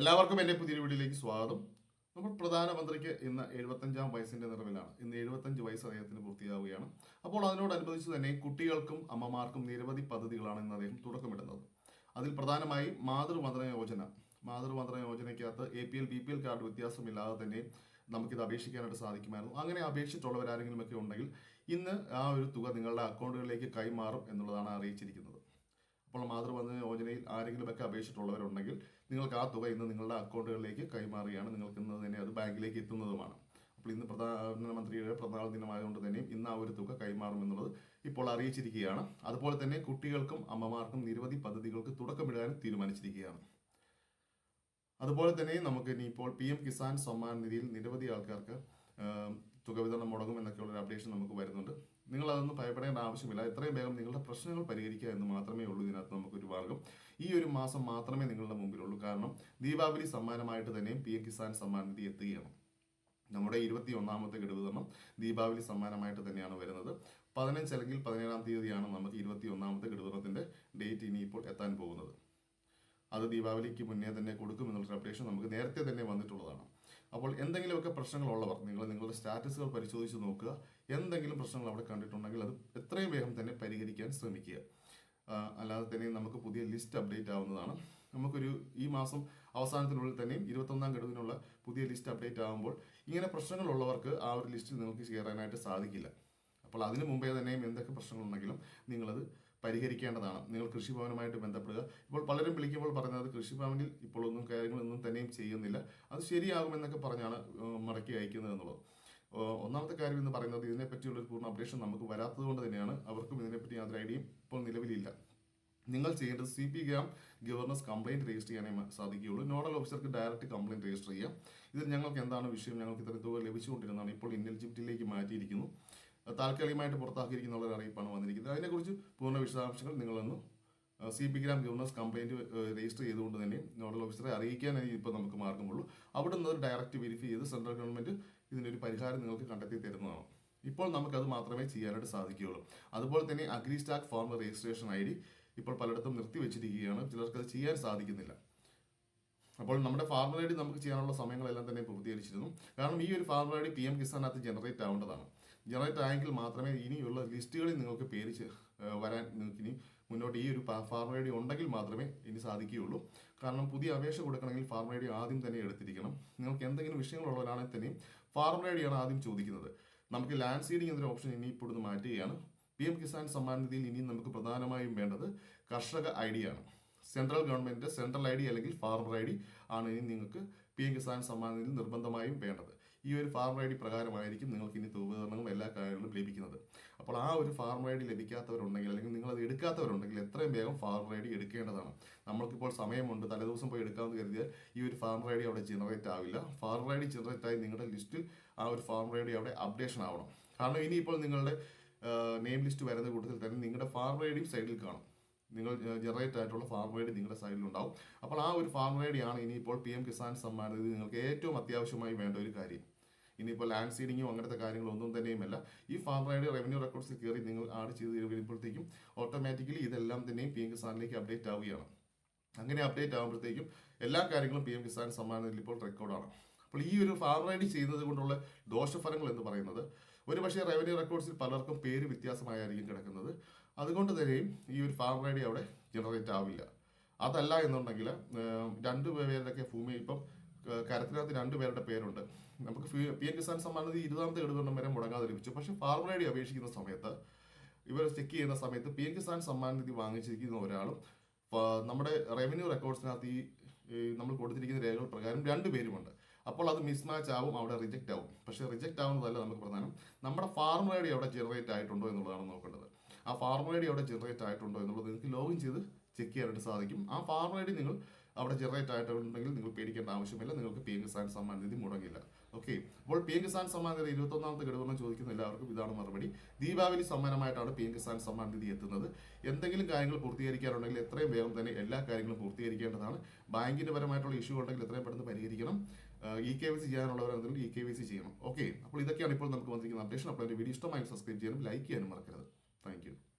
എല്ലാവർക്കും എന്റെ പുതിയ വീഡിയോയിലേക്ക് സ്വാഗതം. നമ്മൾ പ്രധാനമന്ത്രിക്ക് ഇന്ന് എഴുപത്തഞ്ചാം വയസ്സിന്റെ നിറവിലാണ്. ഇന്ന് എഴുപത്തഞ്ച് വയസ്സ് അദ്ദേഹത്തിന് പൂർത്തിയാവുകയാണ്. അപ്പോൾ അതിനോടനുബന്ധിച്ച് തന്നെ കുട്ടികൾക്കും അമ്മമാർക്കും നിരവധി പദ്ധതികളാണ് ഇന്ന് അദ്ദേഹം തുടക്കമിടുന്നത്. അതിൽ പ്രധാനമായി Matru Vandana Yojana Matru Vandana യോജനയ്ക്കകത്ത് A P L B P L card വ്യത്യാസമില്ലാതെ തന്നെ നമുക്കിത് അപേക്ഷിക്കാനായിട്ട് സാധിക്കുമായിരുന്നു. അങ്ങനെ അപേക്ഷിച്ചുള്ളവരാരെങ്കിലും ഒക്കെ ഉണ്ടെങ്കിൽ ഇന്ന് ആ ഒരു തുക നിങ്ങളുടെ അക്കൗണ്ടുകളിലേക്ക് കൈമാറും എന്നുള്ളതാണ് അറിയിച്ചിരിക്കുന്നത്. അപ്പോൾ മാതൃവന്ദന യോജനയിൽ ആരെങ്കിലുമൊക്കെ അപേക്ഷിച്ചിട്ടുള്ളവരുണ്ടെങ്കിൽ നിങ്ങൾക്ക് ആ തുക ഇന്ന് നിങ്ങളുടെ അക്കൗണ്ടുകളിലേക്ക് കൈമാറിയാണ് നിങ്ങൾക്ക് ഇന്ന് തന്നെ അത് ബാങ്കിലേക്ക് എത്തുന്നതുമാണ്. അപ്പോൾ ഇന്ന് പ്രധാനമന്ത്രിയുടെ പ്രധാന ദിനമായതുകൊണ്ട് തന്നെയും ഇന്ന് ആ ഒരു തുക കൈമാറുമെന്നുള്ളത് ഇപ്പോൾ അറിയിച്ചിരിക്കുകയാണ്. അതുപോലെ തന്നെ കുട്ടികൾക്കും അമ്മമാർക്കും നിരവധി പദ്ധതികൾക്ക് തുടക്കമിടാനും തീരുമാനിച്ചിരിക്കുകയാണ്. അതുപോലെ തന്നെ നമുക്ക് ഇനി ഇപ്പോൾ പി എം കിസാൻ സമ്മാൻ നിധിയിൽ നിരവധി ആൾക്കാർക്ക് തുക വിതരണം മുടങ്ങും എന്നൊക്കെയുള്ള ഒരു അപ്ഡേഷൻ നമുക്ക് വരുന്നുണ്ട്. നിങ്ങൾ അതൊന്നും ഭയപ്പെടേണ്ട ആവശ്യമില്ല. എത്രയും വേഗം നിങ്ങളുടെ പ്രശ്നങ്ങൾ പരിഹരിക്കുക എന്ന് മാത്രമേ ഉള്ളൂ ഇതിനകത്ത് നമുക്കൊരു മാർഗം. ഈ ഒരു മാസം മാത്രമേ നിങ്ങളുടെ മുമ്പിലുള്ളൂ. കാരണം ദീപാവലി സമ്മാനമായിട്ട് തന്നെ പി എം കിസാൻ സമ്മാൻ നിധി എത്തുകയാണ്. നമ്മുടെ ഇരുപത്തി ഒന്നാമത്തെ ഗഡു വിതരണം ദീപാവലി സമ്മാനമായിട്ട് തന്നെയാണ് വരുന്നത്. പതിനഞ്ച് അല്ലെങ്കിൽ പതിനേഴാം തീയതിയാണ് നമുക്ക് ഇരുപത്തി ഒന്നാമത്തെ ഗഡു വിതരണത്തിന്റെ ഡേറ്റ് ഇനിയിപ്പോൾ എത്താൻ പോകുന്നത്. അത് ദീപാവലിക്ക് മുന്നേ തന്നെ കൊടുക്കുമെന്നുള്ള അപ്ഡേഷൻ നമുക്ക് നേരത്തെ തന്നെ വന്നിട്ടുള്ളതാണ്. അപ്പോൾ എന്തെങ്കിലുമൊക്കെ പ്രശ്നങ്ങളുള്ളവർ നിങ്ങൾ നിങ്ങളുടെ സ്റ്റാറ്റസുകൾ പരിശോധിച്ച് നോക്കുക. എന്തെങ്കിലും പ്രശ്നങ്ങൾ അവിടെ കണ്ടിട്ടുണ്ടെങ്കിൽ അത് എത്രയും വേഗം തന്നെ പരിഹരിക്കാൻ ശ്രമിക്കുക. അല്ലാതെ തന്നെ നമുക്ക് പുതിയ ലിസ്റ്റ് അപ്ഡേറ്റ് ആവുന്നതാണ്. നമുക്കൊരു ഈ മാസം അവസാനത്തിനുള്ളിൽ തന്നെയും ഇരുപത്തൊന്നാം ഘടകത്തിനുള്ള പുതിയ ലിസ്റ്റ് അപ്ഡേറ്റ് ആകുമ്പോൾ ഇങ്ങനെ പ്രശ്നങ്ങളുള്ളവർക്ക് ആ ഒരു ലിസ്റ്റിൽ നിങ്ങൾക്ക് ചേരാനായിട്ട് സാധിക്കില്ല. അപ്പോൾ അതിനു മുമ്പേ തന്നെയും എന്തൊക്കെ പ്രശ്നങ്ങളുണ്ടെങ്കിലും നിങ്ങളത് പരിഹരിക്കേണ്ടതാണ്. നിങ്ങൾ കൃഷിഭവനുമായിട്ട് ബന്ധപ്പെടുക. ഇപ്പോൾ പലരും വിളിക്കുമ്പോൾ പറയുന്നത് കൃഷിഭവനിൽ ഇപ്പോൾ ഒന്നും കാര്യങ്ങളൊന്നും തന്നെയും ചെയ്യുന്നില്ല. അത് ശരിയാകുമെന്നൊക്കെ പറഞ്ഞാണ് മടക്കി അയക്കുന്നത് എന്നുള്ളത്. ഒന്നാമത്തെ കാര്യം എന്ന് പറയുന്നത് ഇതിനെപ്പറ്റിയുള്ള ഒരു പൂർണ അപ്ഡേഷൻ നമുക്ക് വരാത്തത് കൊണ്ട് തന്നെയാണ് അവർക്കും ഇതിനെപ്പറ്റി യാതൊരു ഐഡിയയും ഇപ്പോൾ നിലവിലില്ല. നിങ്ങൾ ചെയ്യേണ്ടത് C P gram governance complaint register ചെയ്യാനേ സാധിക്കുകയുള്ളൂ. നോഡൽ ഓഫീസർക്ക് ഡയറക്റ്റ് കംപ്ലൈന്റ് രജിസ്റ്റർ ചെയ്യാം. ഇതിൽ ഞങ്ങൾക്ക് എന്താണ് വിഷയം? ഞങ്ങൾക്ക് ഇത്ര തുക ലഭിച്ചുകൊണ്ടിരുന്നതാണ്. ഇപ്പോൾ ഇന്നലിജിബിലിറ്റിയിലേക്ക് മാറ്റിയിരിക്കുന്നു. താൽക്കാലികമായിട്ട് പുറത്താക്കിയിരിക്കുന്ന ഒരു അറിയിപ്പാണ് വന്നിരിക്കുന്നത്. അതിനെക്കുറിച്ച് പൂർണ വിശദാംശങ്ങൾ നിങ്ങളൊന്ന് C P gram governance complaint register ചെയ്തുകൊണ്ട് തന്നെ നോഡൽ ഓഫീസറെ അറിയിക്കാൻ ഇപ്പോൾ നമുക്ക് മാർഗമുള്ളൂ. അവിടെ നിന്ന് ഒരു ഡയറക്റ്റ് വെരിഫൈ ചെയ്ത് സെൻട്രൽ ഗവൺമെന്റ് ഇതിനൊരു പരിഹാരം നിങ്ങൾക്ക് കണ്ടെത്തി തരുന്നതാണ്. ഇപ്പോൾ നമുക്കത് മാത്രമേ ചെയ്യാനായിട്ട് സാധിക്കുകയുള്ളൂ. അതുപോലെ തന്നെ agri stack farmer registration I D ഇപ്പോൾ പലയിടത്തും നിർത്തിവെച്ചിരിക്കുകയാണ്. ചിലർക്ക് അത് ചെയ്യാൻ സാധിക്കുന്നില്ല. അപ്പോൾ നമ്മുടെ ഫാർമർ ഐ ഡി നമുക്ക് ചെയ്യാനുള്ള സമയങ്ങളെല്ലാം തന്നെ പൂർത്തീകരിച്ചിരുന്നു. കാരണം ഈ ഒരു farmer I D P M കിസാനകത്ത് generate ആവേണ്ടതാണ്. ജനറേറ്റ് ആയെങ്കിൽ മാത്രമേ ഇനിയുള്ള ലിസ്റ്റുകളിൽ നിങ്ങൾക്ക് പേര് വരാൻ നിങ്ങൾക്ക് ഇനി മുന്നോട്ട് ഈ ഒരു ഫാർമർ ഐ ഡി ഉണ്ടെങ്കിൽ മാത്രമേ ഇനി സാധിക്കുകയുള്ളൂ. കാരണം പുതിയ അപേക്ഷ കൊടുക്കണമെങ്കിൽ ഫാർമർ ഐ ഡി ആദ്യം തന്നെ എടുത്തിരിക്കണം. നിങ്ങൾക്ക് എന്തെങ്കിലും വിഷയങ്ങളുള്ളവരാണെങ്കിൽ തന്നെയും ഫാർമർ ഐ ഡിയാണ് ആദ്യം ചോദിക്കുന്നത്. നമുക്ക് ലാൻഡ് സീഡിംഗ് എന്നൊരു ഓപ്ഷൻ ഇനി ഇപ്പോൾ ഇവിടുന്ന് മാറ്റുകയാണ്. പി എം കിസാൻ സമ്മാൻ നിധിയിൽ ഇനിയും നമുക്ക് പ്രധാനമായും വേണ്ടത് കർഷക ഐ ആണ്. Central government central I D അല്ലെങ്കിൽ ഫാർമർ ഐ ഡി ആണ് ഇനി നിങ്ങൾക്ക് പി എം കിസാൻ സമ്മാൻ നിധിയിൽ നിർബന്ധമായും വേണ്ടത്. ഈ ഒരു ഫാർമർ ഐ ഡി പ്രകാരമായിരിക്കും നിങ്ങൾക്ക് ഇനി ഉപകരണങ്ങളും എല്ലാ കാര്യങ്ങളും ലഭിക്കുന്നത്. അപ്പോൾ ആ ഒരു ഫാർമർ ഐ ഡി ലഭിക്കാത്തവരുണ്ടെങ്കിൽ അല്ലെങ്കിൽ നിങ്ങൾ അത് എടുക്കാത്തവരുണ്ടെങ്കിൽ എത്രയും വേഗം ഫാർമർ ഐ ഡി എടുക്കേണ്ടതാണ്. നമ്മൾക്കിപ്പോൾ സമയമുണ്ട് തലേദിവസം പോയി എടുക്കാമെന്ന് കരുതിയാൽ ഈ ഒരു ഫാർമർ ഐ ഡി അവിടെ ജനറേറ്റ് ആവില്ല. ഫാർമർ ഐ ഡി ജനറേറ്റ് ആയി നിങ്ങളുടെ ലിസ്റ്റിൽ ആ ഒരു ഫാർമർ ഐ ഡി അവിടെ അപ്ഡേഷൻ ആവണം. കാരണം ഇനിയിപ്പോൾ നിങ്ങളുടെ നെയിം ലിസ്റ്റ് വരുന്ന കൂട്ടത്തിൽ തന്നെ നിങ്ങളുടെ ഫാർമർ ഐ ഡിയും സൈഡിൽ കാണും. നിങ്ങൾ ജനറേറ്റ് ആയിട്ടുള്ള ഫാം ഐ ഡി നിങ്ങളുടെ സൈഡിലുണ്ടാവും അപ്പോൾ ആ ഒരു ഫാം ആണ് ഇനിയിപ്പോൾ പി എം കിസാൻ സമ്മാൻ നിധി നിങ്ങൾക്ക് ഏറ്റവും അത്യാവശ്യമായി വേണ്ട ഒരു കാര്യം. ഇനിയിപ്പോൾ ലാൻഡ് സീഡിങ്ങോ അങ്ങനത്തെ കാര്യങ്ങളൊന്നും തന്നെയുമല്ല. ഈ ഫാം ഐ റവന്യൂ റെക്കോർഡ്സിൽ കയറി നിങ്ങൾ ആഡ് ചെയ്ത് കഴിയുമ്പോഴത്തേക്കും ഓട്ടോമാറ്റിക്കലി ഇതെല്ലാം തന്നെയും പി എം കിസാനിലേക്ക് അപ്ഡേറ്റ് ആവുകയാണ്. അങ്ങനെ അപ്ഡേറ്റ് ആകുമ്പോഴത്തേക്കും എല്ലാ കാര്യങ്ങളും പി എം കിസാൻ സമ്മാൻ നിധിയിൽ ഇപ്പോൾ റെക്കോർഡാണ് അപ്പോൾ ഈ ഒരു ഫാം റൈഡ് ചെയ്യുന്നത് കൊണ്ടുള്ള ദോഷഫലങ്ങൾ എന്ന് പറയുന്നത് ഒരു പക്ഷേ റവന്യൂ റെക്കോർഡ്സിൽ പലർക്കും പേര് വ്യത്യാസമായിരിക്കും കിടക്കുന്നത്. അതുകൊണ്ട് തന്നെയും ഈ ഒരു ഐ ഡി അവിടെ ജനറേറ്റ് ആവില്ല. അതല്ല എന്നുണ്ടെങ്കിൽ രണ്ട് പേരുടെയൊക്കെ ഭൂമി ഇപ്പം കരത്തിനകത്ത് രണ്ട് പേരുടെ പേരുണ്ട്. നമുക്ക് പി എൻ കിസാൻ സമ്മാൻ നിധി ഇരുപതാമത്തെ ഗഡുവിടം വരെ മുടങ്ങാതെ ലഭിച്ചു. പക്ഷേ ഫാർമർ ഐ ഡി അപേക്ഷിക്കുന്ന സമയത്ത് ഇവർ ചെക്ക് ചെയ്യുന്ന സമയത്ത് പി എൻ കിസാൻ സമ്മാന നിധി വാങ്ങിച്ചിരിക്കുന്ന ഒരാളും നമ്മുടെ റവന്യൂ റെക്കോർഡ്സിനകത്ത് ഈ നമ്മൾ കൊടുത്തിരിക്കുന്ന രേഖകൾ പ്രകാരം രണ്ട് പേരുമുണ്ട്. അപ്പോൾ അത് മിസ്മാച്ച് ആവും അവിടെ റിജക്റ്റ് ആവും. പക്ഷേ റിജക്റ്റ് ആവുന്നതല്ല നമുക്ക് പ്രധാനം. നമ്മുടെ ഫാർമർ ഐ ഡി അവിടെ ജനറേറ്റ് ആയിട്ടുണ്ടോ എന്നുള്ളതാണ് നോക്കേണ്ടത്. ആ ഫാർമർ ഐ ഡി അവിടെ ജനറേറ്റ് ആയിട്ടുണ്ടോ എന്നുള്ളത് നിങ്ങൾക്ക് ലോഗിൻ ചെയ്ത് ചെക്ക് ചെയ്യാനായിട്ട് സാധിക്കും. ആ ഫാർമർ ഐ ഡി നിങ്ങൾ അവിടെ ജനറേറ്റ് ആയിട്ടുണ്ടെങ്കിൽ നിങ്ങൾ പേടിക്കേണ്ട ആവശ്യമില്ല. നിങ്ങൾക്ക് പി എം കിസാൻ സമ്മാൻ നിധി മുടങ്ങില്ല. ഓക്കെ അപ്പോൾ പി എം കിസാൻ സമ്മാൻ നിധി ഇരുപത്തൊന്നാമത്തെ ഘടകം ചോദിക്കുന്ന എല്ലാവർക്കും ഇതാണ് മറുപടി. ദീപാവലി സമ്മാനമായിട്ടാണ് പി എം കിസാൻ സമ്മാൻ നിധി എത്തുന്നത്. എന്തെങ്കിലും കാര്യങ്ങൾ പൂർത്തീകരിക്കാനുണ്ടെങ്കിൽ എത്രയും വേഗം തന്നെ എല്ലാ കാര്യങ്ങളും പൂർത്തീകരിക്കേണ്ടതാണ്. ബാങ്കിന്റെ പരമായിട്ടുള്ള ഇഷ്യൂ ഉണ്ടെങ്കിൽ എത്രയും പെട്ടെന്ന് പരിഹരിക്കണം. ഇ കെ വി സി ചെയ്യാനുള്ളവരാണെങ്കിൽ ഇ കെ വി സി ചെയ്യണം. ഓക്കെ അപ്പോൾ ഇതൊക്കെയാണ് ഇപ്പോൾ നമുക്ക് വന്നിരിക്കുന്ന അപ്ഡേഷൻ അപ്പോൾ എന്റെ വീഡിയോ ഇഷ്ടമായി സബ്സ്ക്രൈബ് ചെയ്യാനും ലൈക്ക് ചെയ്യാനും മറക്കരുത്. Thank you.